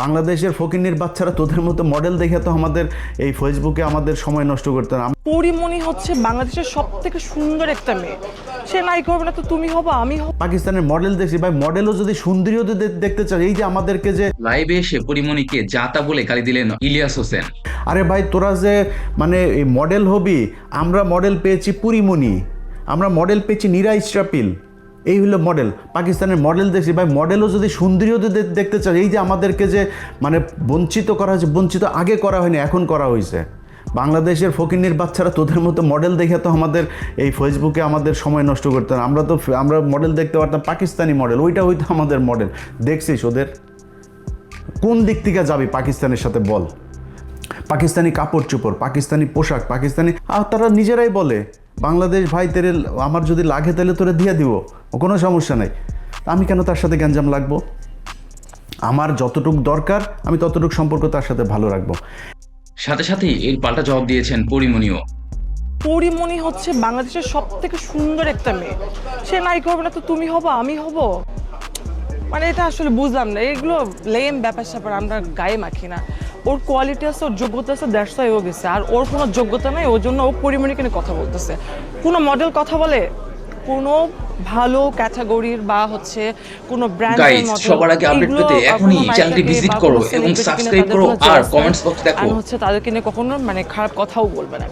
বাংলাদেশের ফকিন্নির বাচ্চারা তোদের মতো মডেল দেখে তো আমাদের এই ফেসবুকে আমাদের সময় নষ্ট করতে না পরিমণি হচ্ছে বাংলাদেশের সব থেকে সুন্দর একটা মেয়ে। সে নাই করবে না তো তুমি হব আমি হব। পাকিস্তানের মডেল দেখছি। ভাই মডেলও যদি সুন্দরীও যদি দেখতে চাই এই যে আমাদেরকে যে লাইভে এসে পরিমণিকে জাতা বলে গালি দিলেন ইলিয়াস হোসেন। আরে ভাই তোরা যে মানে এই মডেল হবি আমরা মডেল পেয়েছি পুরিমণি। আমরা মডেল পেয়েছি নীরা ইস্রাপিল এই হলো মডেল পাকিস্তানের মডেল দেখছি। ভাই মডেলও যদি সুন্দরীও যদি দেখতে চাই এই যে আমাদেরকে যে মানে বঞ্চিত করা হয়েছে, বঞ্চিত আগে করা হয়নি, এখন করা হয়েছে। বাংলাদেশের ফকিন্নির বাচ্চারা তোদের মতো মডেল দেখে তো আমাদের এই ফেসবুকে আমাদের সময় নষ্ট করতে না। আমরা তো আমরা মডেল দেখতে পারতাম, পাকিস্তানি মডেল ওইটা হইতো আমাদের মডেল দেখছিস ওদের? কোন দিক থেকে যাবি পাকিস্তানের সাথে বল? পাকিস্তানি কাপড় চোপড়, পাকিস্তানি পোশাক, পাকিস্তানি আর তারা নিজেরাই বলে বাংলাদেশ ভাই তেরে আমার যদি লাগে তাহলে তোরা দিয়ে দিব কোনো সমস্যা নাই। আমি কেন তার সাথে গ্যাঞ্জাম লাগবো? আমার যতটুক দরকার আমি ততটুক সম্পর্ক তার সাথে ভালো রাখব। সাথে সাথেই এর পাল্টা জবাব দিয়েছেন পরিমণিও। পরিমণি হচ্ছে বাংলাদেশের সব থেকে সুন্দর একটা মেয়ে। সে নাই করবে না তো তুমি হব আমি হব? মানে এটা আসলে বুঝলাম না। এগুলো লেম ব্যাপার স্যাপার আমরা গায়ে মাখি না। ওর কোয়ালিটি আছে ওর যোগ্যতা আছে দ্যাটস ও গেছে। আর ওর কোনো যোগ্যতা নেই ওর জন্য ও পরিমাণে কিনে কথা বলতেছে। কোনো মডেল কথা বলে? কোনো ভালো ক্যাটাগরির বা হচ্ছে কোনো ব্র্যান্ডের গাইজ সবার আগে আপডেট পেতে এখনই চ্যানেলটি ভিজিট করো এবং সাবস্ক্রাইব করো আর কমেন্টস বক্স দেখো। হচ্ছে তাদেরকে নিয়ে কখনো মানে খারাপ কথাও বলবে না।